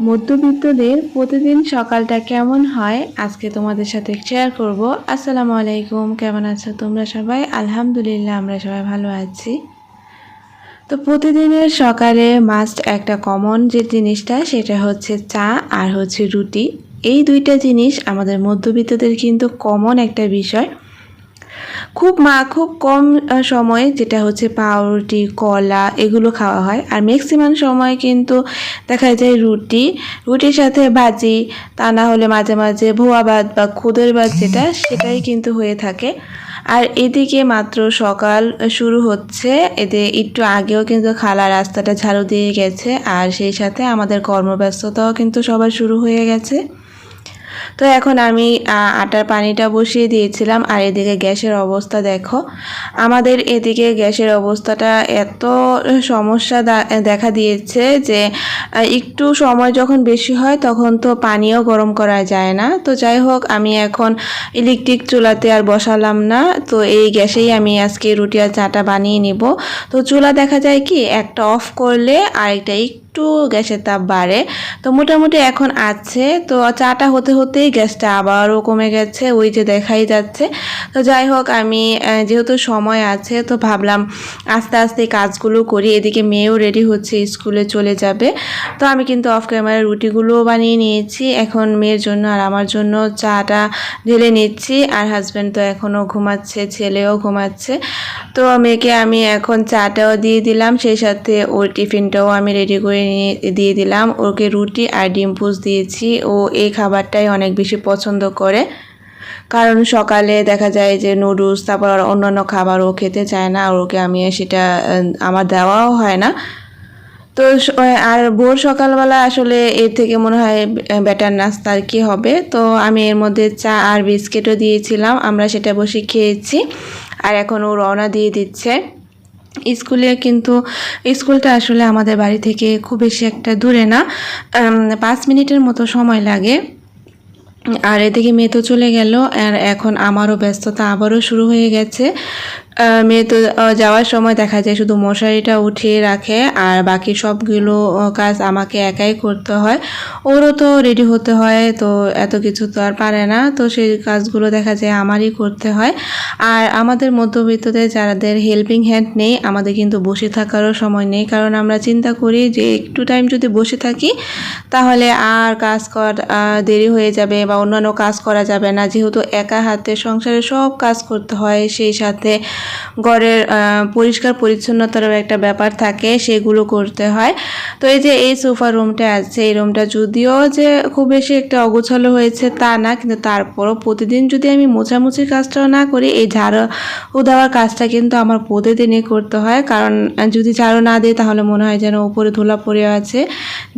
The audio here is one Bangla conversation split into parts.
মধ্যবিত্তদের প্রতিদিন সকালটা কেমন হয় আজকে তোমাদের সাথে শেয়ার করব। আসসালামু আলাইকুম, কেমন আছো তোমরা সবাই? আলহামদুলিল্লাহ, আমরা সবাই ভালো আছি। তো প্রতিদিনের সকালে মাস্ট একটা কমন যে জিনিসটা, সেটা হচ্ছে চা আর হচ্ছে রুটি। এই দুইটা জিনিস আমাদের মধ্যবিত্তদের কিন্তু কমন একটা বিষয়। খুব মা, খুব কম সময়ে যেটা হচ্ছে পাউরুটি, কলা এগুলো খাওয়া হয়। আর ম্যাক্সিমাম সময় কিন্তু দেখা যায় রুটি। রুটির সাথে ভাজি, তা না হলে মাঝে মাঝে ভুয়া ভাত বা খুদের ভাত যেটা, সেটাই কিন্তু হয়ে থাকে। আর এদিকে মাত্র সকাল শুরু হচ্ছে। এতে একটু আগেও কিন্তু খালা রাস্তাটা ঝাড়ু দিয়ে গেছে। আর সেই সাথে আমাদের কর্মব্যস্ততাও কিন্তু সবার শুরু হয়ে গেছে। তো এখন আমি আটার পানিটা বসিয়ে দিয়েছিলাম। আর এদিকে গ্যাসের অবস্থা দেখো। আমাদের এদিকে গ্যাসের অবস্থাটা এত সমস্যা দেখা দিয়েছে যে একটু সময় যখন বেশি হয় তখন তো পানিও গরম করা যায় না। তো যাই হোক, আমি এখন ইলেকট্রিক চুলাতে আর বসালাম না। তো এই গ্যাসেই আমি আজকে রুটি আর চাটা বানিয়ে নিব। তো চুলা দেখা যায় কি, একটা অফ করলে আরেকটা একটু গ্যাসের তাপ বাড়ে। তো মোটামুটি এখন আছে। তো চাটা হতে হতেই গ্যাসটা আবারও কমে গেছে, ওই যে দেখাই যাচ্ছে। তো যাই হোক, আমি যেহেতু সময় আছে, তো ভাবলাম আস্তে আস্তে কাজগুলো করি। এদিকে মেয়েও রেডি হচ্ছে, স্কুলে চলে যাবে। তো আমি কিন্তু অফ ক্যামেরা রুটিগুলোও বানিয়ে নিয়েছি। এখন মেয়ের জন্য আর আমার জন্য চাটা ঢেলে নিচ্ছি। আর হাজব্যান্ড তো এখনও ঘুমাচ্ছে, ছেলেও ঘুমাচ্ছে। তো মেয়েকে আমি এখন চাটাও দিয়ে দিলাম। সেই সাথে ওর টিফিনটাও আমি রেডি করে দিয়ে দিলাম। ওকে রুটি আর ডিম পুষ দিয়েছি। ও এই খাবারটাই অনেক বেশি পছন্দ করে। কারণ সকালে দেখা যায় যে নুডলস, তারপর অন্যান্য খাবার ও খেতে চায় না। আর ওকে আমি সেটা আমার দেওয়াও হয় না। তো আর ভোর সকালবেলা আসলে এর থেকে মনে হয় ব্যাটার নাস্তা আর কি হবে। তো আমি এর মধ্যে চা আর বিস্কিটও দিয়েছিলাম। আমরা সেটা বসে খেয়েছি। আর এখন ও রওনা দিয়ে দিচ্ছে। স্কুলে কিন্তু স্কুলটা আসলে আমাদের বাড়ি থেকে খুব বেশি একটা দূরে না পাঁচ মিনিটের মতো সময় লাগে। আর এদিকে মেয়ে তো চলে গেল, আর এখন আমারও ব্যস্ততা আবারও শুরু হয়ে গেছে। মেয়ে তো যাওয়ার সময় দেখা যায় শুধু মশারিটা উঠিয়ে রাখে আর বাকি সবগুলো কাজ আমাকে একাই করতে হয়। ওরও তো রেডি হতে হয়, তো এত কিছু তো আর পারে না, তো সেই কাজগুলো দেখা যায় আমারই করতে হয়। আর আমাদের মধ্যবিত্তদের, যাদের হেল্পিং হ্যান্ড নেই, আমাদের কিন্তু বসে থাকারও সময় নেই। কারণ আমরা চিন্তা করি যে একটু টাইম যদি বসে থাকি, তাহলে আর কাজ কর দেরি হয়ে যাবে বা অন্যান্য কাজ করা যাবে না। যেহেতু একা হাতে সংসারে সব কাজ করতে হয়, সেই সাথে ঘরের পরিষ্কার পরিচ্ছন্নতারও একটা ব্যাপার থাকে, সেগুলো করতে হয়। তো এই যে এই সোফা রুমটা আছে, এই রুমটা যদিও যে খুব বেশি একটা অগোছালো হয়েছে তা না, কিন্তু তারপরও প্রতিদিন যদি আমি মোছামুছির কাজটাও না করি, এই ঝাড়ু দেওয়ার কাজটা কিন্তু আমার প্রতিদিনই করতে হয়। কারণ যদি ঝাড়ু না দিই, তাহলে মনে হয় যেন উপরে ধুলা পড়ে আছে।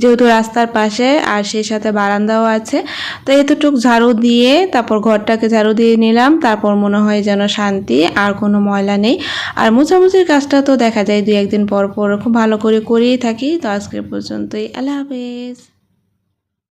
যেহেতু রাস্তার পাশে, আর সেই সাথে বারান্দাও আছে। তো এতটুক ঝাড়ু দিয়ে, তারপর ঘরটাকে ঝাড়ু দিয়ে নিলাম, তারপর মনে হয় যেন শান্তি, আর কোনো ময়লা নেই। আর মোছামুছির কাজটা তো দেখা যায় দুই একদিন পর পর খুব ভালো করে করেই থাকি। তো আজকের পর্যন্তই। আল্লাহ হাফেজ।